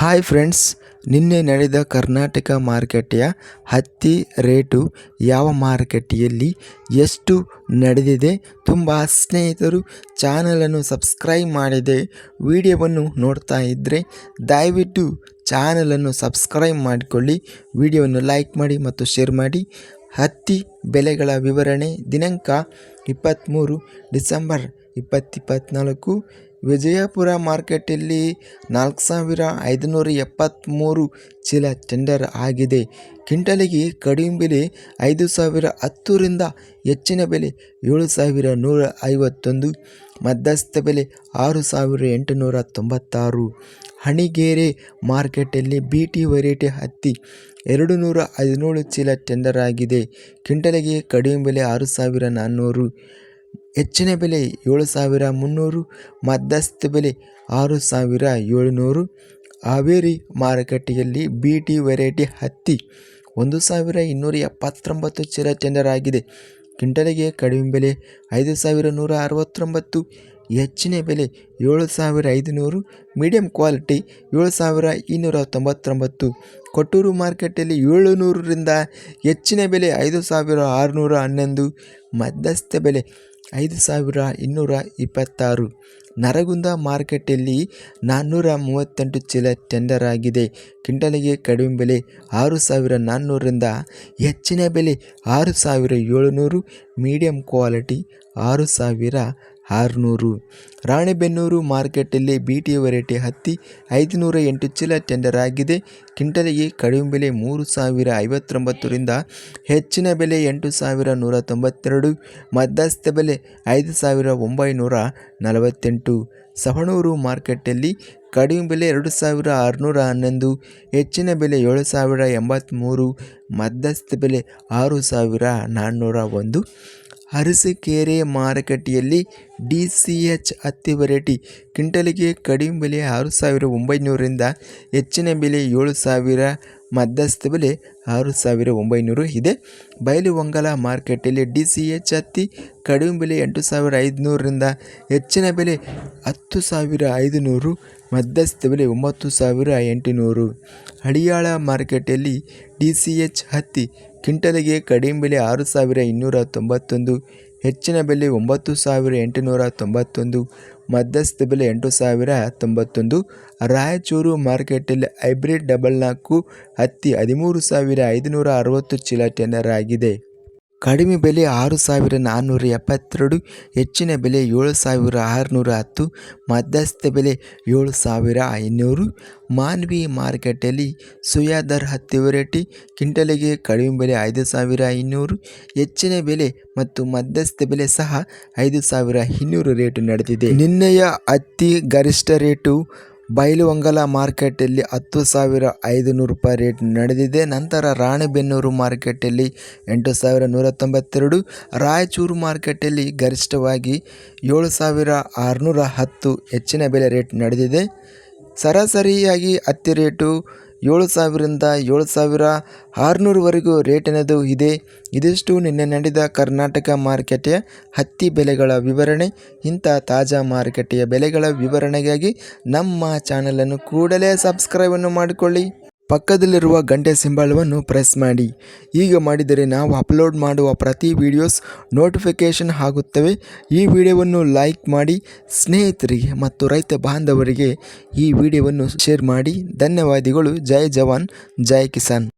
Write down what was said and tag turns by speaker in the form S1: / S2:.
S1: Hi friends ನಿನ್ನೆ ನಡೆದ ಕರ್ನಾಟಕ ಮಾರುಕಟ್ಟೆಯ ಹತ್ತಿ ರೇಟು ಯಾವ ಮಾರುಕಟ್ಟೆಯಲ್ಲಿ ಎಷ್ಟು ನಡೆದಿದೆ ತುಂಬ ಸ್ನೇಹಿತರು ಚಾನಲನ್ನು ಸಬ್ಸ್ಕ್ರೈಬ್ ಮಾಡಿದೆ. ವಿಡಿಯೋವನ್ನು ನೋಡ್ತಾ ಇದ್ದರೆ ದಯವಿಟ್ಟು ಚಾನಲನ್ನು ಸಬ್ಸ್ಕ್ರೈಬ್ ಮಾಡಿಕೊಳ್ಳಿ. ವಿಡಿಯೋವನ್ನು ಲೈಕ್ ಮಾಡಿ ಮತ್ತು ಶೇರ್ ಮಾಡಿ. ಹತ್ತಿ ಬೆಲೆಗಳ ವಿವರಣೆ ದಿನಾಂಕ ಇಪ್ಪತ್ತ್ಮೂರು ಡಿಸೆಂಬರ್ ಇಪ್ಪತ್ತಿಪ್ಪತ್ತ್ನಾಲ್ಕು ವಿಜಯಪುರ ಮಾರ್ಕೆಟಲ್ಲಿ ನಾಲ್ಕು ಸಾವಿರ ಐದುನೂರ ಎಪ್ಪತ್ತ್ಮೂರು ಚೀಲ ಟೆಂಡರ್ ಆಗಿದೆ. ಕಿಂಟಲಿಗೆ ಕಡಿಮೆ ಬೆಲೆ ಐದು ಸಾವಿರ ಹತ್ತರಿಂದ ಹೆಚ್ಚಿನ ಬೆಲೆ ಏಳು ಸಾವಿರ ನೂರ ಐವತ್ತೊಂದು, ಮಧ್ಯಸ್ಥ ಬೆಲೆ ಆರು ಸಾವಿರ ಎಂಟುನೂರ ತೊಂಬತ್ತಾರು. ಹಣಿಗೇರೆ ಮಾರ್ಕೆಟಲ್ಲಿ ಬಿ ಟಿ ವೆರೈಟಿ ಹತ್ತಿ ಎರಡು ನೂರ ಹದಿನೇಳು ಚೀಲ ಟೆಂಡರ್ ಆಗಿದೆ. ಕಿಂಟಲಿಗೆ ಕಡಿಮೆ ಬೆಲೆ ಆರು ಸಾವಿರ ನಾನ್ನೂರು. ಹೆಚ್ಚಿನ ಬೆಲೆ ಏಳು ಸಾವಿರ ಮುನ್ನೂರು, ಮಧ್ಯಸ್ಥ ಬೆಲೆ ಆರು ಸಾವಿರ ಏಳುನೂರು. ಹಾವೇರಿ ಮಾರುಕಟ್ಟೆಯಲ್ಲಿ ಬಿ ಟಿ ವೆರೈಟಿ ಹತ್ತಿ ಒಂದು ಸಾವಿರ ಇನ್ನೂರ ಎಪ್ಪತ್ತೊಂಬತ್ತು ಚೀಲ ಟೆಂಡರ್ ಆಗಿದೆ ಕ್ವಿಂಟಲಿಗೆ ಕಡಿಮೆ ಬೆಲೆ ಐದು ಸಾವಿರ ನೂರ ಅರವತ್ತೊಂಬತ್ತು, ಹೆಚ್ಚಿನ ಬೆಲೆ ಏಳು ಸಾವಿರ ಐದುನೂರು, ಮೀಡಿಯಂ ಕ್ವಾಲಿಟಿ ಏಳು ಸಾವಿರ ಇನ್ನೂರ ತೊಂಬತ್ತೊಂಬತ್ತು. ಕೊಟ್ಟೂರು ಮಾರ್ಕೆಟಲ್ಲಿ ಏಳುನೂರರಿಂದ ಹೆಚ್ಚಿನ ಬೆಲೆ ಐದು ಸಾವಿರ ಆರುನೂರ ಹನ್ನೊಂದು, ಮಧ್ಯಸ್ಥ ಬೆಲೆ ಐದು ಸಾವಿರ ಇನ್ನೂರ ಇಪ್ಪತ್ತಾರು ನರಗುಂದ ಮಾರ್ಕೆಟಲ್ಲಿ ನಾನ್ನೂರ ಮೂವತ್ತೆಂಟು ಚೀಲ ಟೆಂಡರ್ ಆಗಿದೆ. ಕಿಂಟಲಿಗೆ ಕಡಿಮೆ ಬೆಲೆ ಆರು ಸಾವಿರ ನಾನ್ನೂರರಿಂದ ಹೆಚ್ಚಿನ ಬೆಲೆ ಆರು ಸಾವಿರ ಏಳುನೂರು ಮೀಡಿಯಂ ಕ್ವಾಲಿಟಿ ಆರು ಸಾವಿರ ಆರುನೂರು. ರಾಣೆಬೆನ್ನೂರು ಮಾರ್ಕೆಟಲ್ಲಿ ಬಿ ಟಿ ವೆರೈಟಿ ಹತ್ತಿ ಐದುನೂರ ಎಂಟು ಚೀಲ ಟೆಂಡರ್ ಆಗಿದೆ. ಕ್ವಿಂಟಲಿಗೆ ಕಡಿಮೆ ಬೆಲೆ ಮೂರು ಸಾವಿರ ಐವತ್ತೊಂಬತ್ತರಿಂದ ಹೆಚ್ಚಿನ ಬೆಲೆ ಎಂಟು ಸಾವಿರ ನೂರ ತೊಂಬತ್ತೆರಡು ಮಧ್ಯಸ್ಥ ಬೆಲೆ ಐದು ಸಾವಿರ ಒಂಬೈನೂರ ನಲವತ್ತೆಂಟು. ಸವಣೂರು ಮಾರ್ಕೆಟಲ್ಲಿ ಕಡಿಮೆ ಬೆಲೆ ಎರಡು ಸಾವಿರ ಆರುನೂರ ಹನ್ನೊಂದು, ಹೆಚ್ಚಿನ ಬೆಲೆ ಏಳು ಸಾವಿರ ಎಂಬತ್ತ್ಮೂರು ಮಧ್ಯಸ್ಥ ಬೆಲೆ ಆರು ಸಾವಿರ ನಾನ್ನೂರ ಒಂದು. ಅರಸೀಕೆರೆ ಮಾರುಕಟ್ಟೆಯಲ್ಲಿ ಡಿ ಸಿ ಎಚ್ ಹತ್ತಿ ವೆರೈಟಿ. ಕ್ವಿಂಟಲಿಗೆ ಕಡಿಮೆ ಬೆಲೆ ಆರು ಸಾವಿರ ಒಂಬೈನೂರರಿಂದ ಹೆಚ್ಚಿನ ಬೆಲೆ ಏಳು ಸಾವಿರ, ಮಧ್ಯಸ್ಥ ಬೆಲೆ ಆರು ಸಾವಿರ ಒಂಬೈನೂರು ಇದೆ. ಬಯಲುವಂಗಲ ಮಾರುಕಟ್ಟೆಯಲ್ಲಿ ಡಿ ಸಿ ಎಚ್ ಹತ್ತಿ ಕಡಿಮೆ ಬೆಲೆ ಎಂಟು ಸಾವಿರ ಐದುನೂರರಿಂದ ಹೆಚ್ಚಿನ ಬೆಲೆ ಹತ್ತು ಸಾವಿರ ಐದುನೂರು, ಮಧ್ಯಸ್ಥ ಬೆಲೆ ಒಂಬತ್ತು ಸಾವಿರ ಎಂಟುನೂರು. ಹಳಿಯಾಳ ಮಾರುಕಟ್ಟೆಯಲ್ಲಿ ಡಿ ಸಿ ಎಚ್ ಹತ್ತಿ ಕ್ವಿಂಟಲಿಗೆ ಕಡಿಮೆ ಬೆಲೆ ಆರು ಸಾವಿರ ಇನ್ನೂರ ತೊಂಬತ್ತೊಂದು, ಹೆಚ್ಚಿನ ಬೆಲೆ ಒಂಬತ್ತು ಸಾವಿರ ಎಂಟುನೂರ ತೊಂಬತ್ತೊಂದು, ಮಧ್ಯಸ್ಥ ಬೆಲೆ ಎಂಟು ಸಾವಿರ ತೊಂಬತ್ತೊಂದು, ರಾಯಚೂರು ಮಾರ್ಕೆಟಲ್ಲಿ ಹೈಬ್ರಿಡ್ ಡಬಲ್ ನಾಲ್ಕು ಹತ್ತಿ ಹದಿಮೂರು ಸಾವಿರ ಐದುನೂರ ಅರವತ್ತು ಚೀಲ ಟೆನ್ನರ್ ಆಗಿದೆ ಕಡಿಮೆ ಬೆಲೆ ಆರು ಸಾವಿರ ನಾನ್ನೂರ ಎಪ್ಪತ್ತೆರಡು, ಹೆಚ್ಚಿನ ಬೆಲೆ ಏಳು ಸಾವಿರ ಆರುನೂರ ಹತ್ತು, ಮಧ್ಯಸ್ಥ ಬೆಲೆ ಏಳು ಸಾವಿರ ಐನೂರು. ಮಾನ್ವಿ ಮಾರ್ಕೆಟಲ್ಲಿ ಸುಯಾದರ್ ಹತ್ತು ವೆರೈಟಿ, ಕ್ವಿಂಟಲಿಗೆ ಕಡಿಮೆ ಬೆಲೆ ಐದು ಸಾವಿರ ಐನೂರು, ಹೆಚ್ಚಿನ ಬೆಲೆ ಮತ್ತು ಮಧ್ಯಸ್ಥ ಬೆಲೆ ಸಹ ಐದು ಸಾವಿರ ಇನ್ನೂರು ರೇಟು ನಡೆದಿದೆ. ನಿನ್ನೆಯ ಅತಿ ಗರಿಷ್ಠ ರೇಟು ಬೈಲುಹೊಂಗಲ ಮಾರ್ಕೆಟಲ್ಲಿ ಹತ್ತು ಸಾವಿರ ಐದುನೂರು ರೂಪಾಯಿ ರೇಟ್ ನಡೆದಿದೆ. ನಂತರ ರಾಣೆಬೆನ್ನೂರು ಮಾರ್ಕೆಟಲ್ಲಿ ಎಂಟು ಸಾವಿರ ನೂರ ತೊಂಬತ್ತೆರಡು ರಾಯಚೂರು ಮಾರ್ಕೆಟಲ್ಲಿ ಗರಿಷ್ಠವಾಗಿ ಏಳು ಸಾವಿರ ಆರುನೂರ ಹತ್ತು ಹೆಚ್ಚಿನ ಬೆಲೆ ರೇಟ್ ನಡೆದಿದೆ. ಸರಾಸರಿಯಾಗಿ ಹತ್ತಿ ರೇಟು ಏಳು ಸಾವಿರದಿಂದ ಏಳು ಸಾವಿರ ಆರುನೂರವರೆಗೂ ಅನ್ನೋದು ಇದೆ. ಇದಿಷ್ಟು ನಿನ್ನೆ ನಡೆದ ಕರ್ನಾಟಕ ಮಾರುಕಟ್ಟೆಯ ಹತ್ತಿ ಬೆಲೆಗಳ ವಿವರಣೆ, ಇಂಥ ತಾಜಾ ಮಾರುಕಟ್ಟೆಯ ಬೆಲೆಗಳ ವಿವರಣೆಗಾಗಿ ನಮ್ಮ ಚಾನಲನ್ನು ಕೂಡಲೇ ಸಬ್ಸ್ಕ್ರೈಬನ್ನು ಮಾಡಿಕೊಳ್ಳಿ. ಪಕ್ಕದಲ್ಲಿರುವ ಗಂಟೆ ಸಿಂಬಳವನ್ನು ಪ್ರೆಸ್ ಮಾಡಿ. ಈಗ ಮಾಡಿದರೆ ನಾವು ಅಪ್ಲೋಡ್ ಮಾಡುವ ಪ್ರತಿ ವಿಡಿಯೋಸ್ ನೋಟಿಫಿಕೇಷನ್ ಆಗುತ್ತವೆ. ಈ ವಿಡಿಯೋವನ್ನು ಲೈಕ್ ಮಾಡಿ, ಸ್ನೇಹಿತರಿಗೆ ಮತ್ತು ರೈತ ಬಾಂಧವರಿಗೆ ಈ ವಿಡಿಯೋವನ್ನು ಶೇರ್ ಮಾಡಿ. ಧನ್ಯವಾದಗಳು. ಜೈ ಜವಾನ್, ಜೈ ಕಿಸಾನ್.